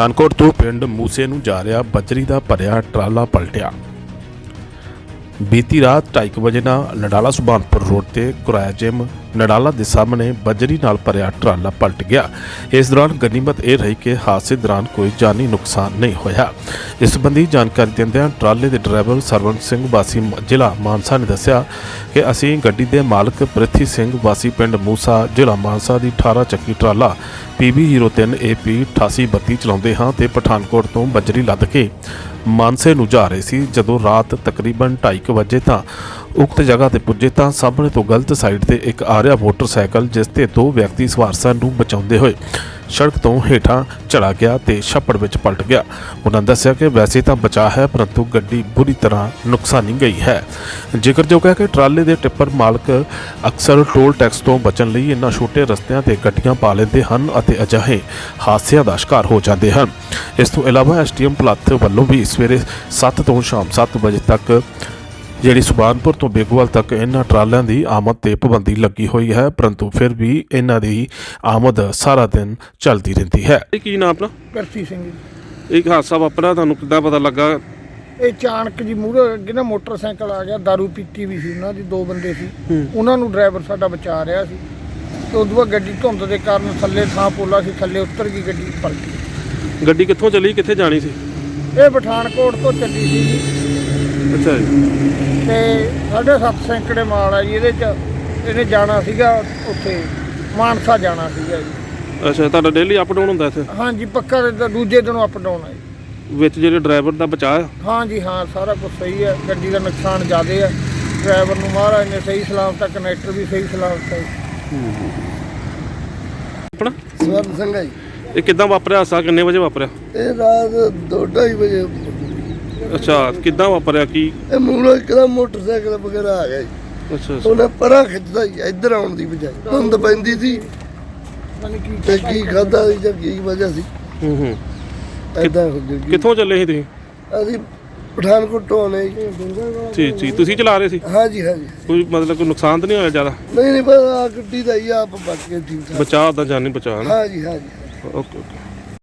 ਪਠਾਨਕੋਟ ਤੋਂ ਪਿੰਡ ਮੂਸੇ ਨੂੰ ਜਾ ਰਿਹਾ ਬਜਰੀ ਦਾ ਭਰਿਆ ਟਰਾਲਾ ਪਲਟਿਆ। ਬੀਤੀ ਰਾਤ 2:30 ਵਜੇ ਨਾਲ ਨਡਾਲਾ ਸੁਭਾਨਪੁਰ ਰੋਡ ਤੇ ਕੁਰਾਇਆ ਜਿਮ ਨਡਾਲਾ ਦੇ ਸਾਹਮਣੇ ਬਜਰੀ ਨਾਲ ਭਰਿਆ ਟਰਾਲਾ ਪਲਟ ਗਿਆ। ਇਸ ਦੌਰਾਨ ਗਨੀਮਤ ਇਹ ਰਹੀ ਕਿ ਹਾਦਸੇ ਦੌਰਾਨ ਕੋਈ ਜਾਨੀ ਨੁਕਸਾਨ ਨਹੀਂ ਹੋਇਆ। ਇਸ ਸੰਬੰਧੀ ਜਾਣਕਾਰੀ ਦਿੰਦਿਆਂ ਟਰਾਲੇ ਦੇ ਡਰਾਈਵਰ ਸਰਵਨ ਸਿੰਘ ਵਾਸੀ ਜ਼ਿਲ੍ਹਾ ਮਾਨਸਾ ਨੇ ਦੱਸਿਆ ਕਿ ਅਸੀਂ ਗੱਡੀ ਦੇ ਮਾਲਕ ਪ੍ਰਿਥੀ ਸਿੰਘ ਵਾਸੀ ਪਿੰਡ ਮੂਸਾ, ਜ਼ਿਲ੍ਹਾ ਮਾਨਸਾ ਦੀ 18 ਚੱਕੀ ਟਰਾਲਾ PB03 AP 8832 ਚਲਾਉਂਦੇ ਹਾਂ ਤੇ ਪਠਾਨਕੋਟ ਤੋਂ ਬਜਰੀ ਲੱਦ ਕੇ ਮਾਨਸੇ ਨੂੰ ਜਾ ਰਹੇ ਸੀ। ਜਦੋਂ ਰਾਤ ਤਕਰੀਬਨ 2:30 ਵਜੇ ਤਾਂ ਉਕਤ ਜਗ੍ਹਾ ਤੇ ਪੁੱਜੇ ਤਾਂ ਸਾਹਮਣੇ ਤੋਂ ਗਲਤ ਸਾਈਡ ਤੇ ਇੱਕ ਆ ਰਿਹਾ ਮੋਟਰਸਾਈਕਲ, ਜਿਸ ਤੇ ਦੋ ਵਿਅਕਤੀ ਸਵਾਰ ਸਨ ਨੂੰ ਬਚਾਉਂਦੇ ਹੋਏ ਸੜਕ ਤੋਂ ਹੇਠਾਂ ਚੜਾ ਗਿਆ ਤੇ ਛੱਪੜ ਵਿੱਚ ਪਲਟ ਗਿਆ। ਉਹਨਾਂ ਦੱਸਿਆ ਕਿ ਵੈਸੇ ਤਾਂ ਬਚਾ ਹੈ, ਪਰੰਤੂ ਗੱਡੀ ਬੁਰੀ ਤਰ੍ਹਾਂ ਨੁਕਸਾਨੀ ਗਈ ਹੈ। ਜ਼ਿਕਰਯੋਗ ਹੈ ਕਿ ਟਰਾਲੇ ਦੇ ਟਿੱਪਰ ਮਾਲਕ ਅਕਸਰ ਟੋਲ ਟੈਕਸ ਤੋਂ ਬਚਣ ਲਈ ਇਨ੍ਹਾਂ ਛੋਟੇ ਰਸਤਿਆਂ ਤੇ ਗੱਡੀਆਂ ਪਾ ਲੈਂਦੇ ਹਨ ਅਤੇ ਅਜਿਹੇ ਹਾਦਸਿਆਂ ਦਾ ਸ਼ਿਕਾਰ ਹੋ ਜਾਂਦੇ ਹਨ। ਇਸ ਤੋਂ ਇਲਾਵਾ ਐਸਟੀਐਮ ਪਲੱਥ ਵੱਲੋਂ ਵੀ ਸਵੇਰੇ 7 ਤੋਂ ਸ਼ਾਮ 7 ਵਜੇ ਤੱਕ ਜਿਹੜੀ ਸੁਬਾਨਪੁਰ ਤੋਂ ਬੇਗੋਵਾਲ ਤੱਕ ਇਹਨਾਂ ਟਰਾਲਿਆਂ ਦੀ ਆਮਦ ਤੇ ਪਾਬੰਦੀ ਲੱਗੀ ਹੋਈ ਹੈ ਪਰੰਤੂ ਫਿਰ ਵੀ ਇਹਨਾਂ ਦੀ ਆਮਦ ਸਾਰਾ ਦਿਨ ਚੱਲਦੀ ਰਹਿੰਦੀ ਹੈ। ਇਹ ਕੀ ਨਾਮ ਆਪਣਾ? ਕਰਸੀ ਸਿੰਘ ਜੀ। ਇੱਕ ਹਾਦਸਾ ਵਾਪਰਿਆ ਤੁਹਾਨੂੰ ਕਿੱਦਾਂ ਪਤਾ ਲੱਗਾ? ਇਹ ਚਾਣਕ ਜੀ ਮੂਹਰੇ ਅੱਗੇ ਨਾ ਮੋਟਰਸਾਈਕਲ ਆ ਗਿਆ दारू ਪੀਤੀ ਵੀ ਸੀ ਉਹਨਾਂ ਦੀ ਦੋ ਬੰਦੇ ਸੀ। ਉਹਨਾਂ ਨੂੰ ਡਰਾਈਵਰ ਸਾਡਾ ਬਚਾ ਰਿਹਾ ਸੀ। ਤੇ ਉਦੋਂ ਬਾਅਦ ਗੱਡੀ ਧੁੰਦ ਦੇ ਕਾਰਨ ਥੱਲੇ ਥਾਂ ਪੋਲਾ ਸੀ ਥੱਲੇ ਉਤਰ ਗਈ ਗੱਡੀ ਪਲਟ। ਗਈ ਗੱਡੀ ਕਿੱਥੋਂ ਚੱਲੀ ਕਿੱਥੇ ਜਾਣੀ ਸੀ? ਇਹ ਪਠਾਨਕੋਟ ਤੋਂ ਚੱਲੀ ਸੀ ਜੀ। ਅੱਛਾ ਜੀ। ਤੇ 7.5 ਸੈਂਕੜੇ ਮਾਲ ਆ ਜੀ ਇਹਦੇ ਚ ਇਹਨੇ ਜਾਣਾ ਸੀਗਾ ਉੱਥੇ ਮਾਨਸਾ ਜਾਣਾ ਸੀਗਾ ਜੀ। ਅੱਛਾ ਤੁਹਾਡਾ ਡੇਲੀ ਅਪ ਡਾਊਨ ਹੁੰਦਾ ਇੱਥੇ? ਹਾਂਜੀ ਪੱਕਾ ਤੇ ਦੂਜੇ ਦਿਨੋਂ ਅਪ ਡਾਊਨ ਆ ਜੀ। ਵਿੱਚ ਜਿਹੜੇ ਡਰਾਈਵਰ ਦਾ ਬਚਾਅ ਹਾਂਜੀ ਹਾਂ ਸਾਰਾ ਕੁਝ ਸਹੀ ਹੈ ਗੱਡੀ ਦਾ ਨੁਕਸਾਨ ਜ਼ਿਆਦਾ ਹੈ ਡਰਾਈਵਰ ਨੂੰ ਮਹਾਰਾਜ ਨੇ ਸਹੀ ਸਲਾਮਤ ਕਨੈਕਟਰ ਵੀ ਸਹੀ ਸਲਾਮਤ ਹੈ ਆਪਣਾ? ਸਵਰਨ ਸਿੰਘ ਹੈ ਜੀ। ਇਹ ਕਿੱਦਾਂ ਵਾਪਰਿਆ ਹਾਦਸਾ ਕਿੰਨੇ ਵਜੇ ਵਾਪਰਿਆ? ਇਹ ਰਾਤ 2:30 ਵਜੇ ਅੱਛਾ ਕਿੱਦਾਂ ਵਾਪਰਿਆ? ਕੀ? ਇਹ ਮੂਹਰੋਂ ਇੱਕਦਮ ਮੋਟਰਸਾਈਕਲ ਵਗੈਰਾ ਆ ਗਿਆ ਜੀ। ਅੱਛਾ ਅੱਛਾ। ਉਹਨੇ ਪਰਾਂ ਖਿੱਚਦਾ ਜੀ ਇੱਧਰ ਆਉਣ ਦੀ ਬਜਾਏ। ਧੁੰਦ ਪੈਂਦੀ ਸੀ। ਤੇ ਕੀ ਖਾਦਾ ਸੀ ਜਾਂ ਕੀ ਵਜ੍ਹਾ ਸੀ। ਹੂੰ ਹੂੰ। ਐਦਾਂ ਹੋ ਕਿੱਥੋਂ ਚੱਲੇ ਸੀ ਤੁਸੀਂ? ਅਸੀਂ ਪਠਾਨਕੋਟ ਤੋਂ ਆਨੇ ਜੀ। ਠੀਕ ਠੀਕ। ਤੁਸੀਂ ਚਲਾ ਰਹੇ ਸੀ? ਹਾਂਜੀ ਹਾਂਜੀ। ਕੋਈ ਮਤਲਬ ਕੋਈ ਨੁਕਸਾਨ ਤਾਂ ਨਹੀਂ ਹੋਇਆ ਜ਼ਿਆਦਾ? ਨਹੀਂ ਨਹੀਂ ਬਸ ਆ ਗੱਡੀ ਦਾ ਹੀ ਆਪ ਬਚ ਕੇ ਠੀਕ ਠਾਕ। ਬਚਾਅ ਦਾ ਜਾਨੀ ਬਚਾਅ ਨਾ ਹਾਂਜੀ ਹਾਂਜੀ। Okay okay.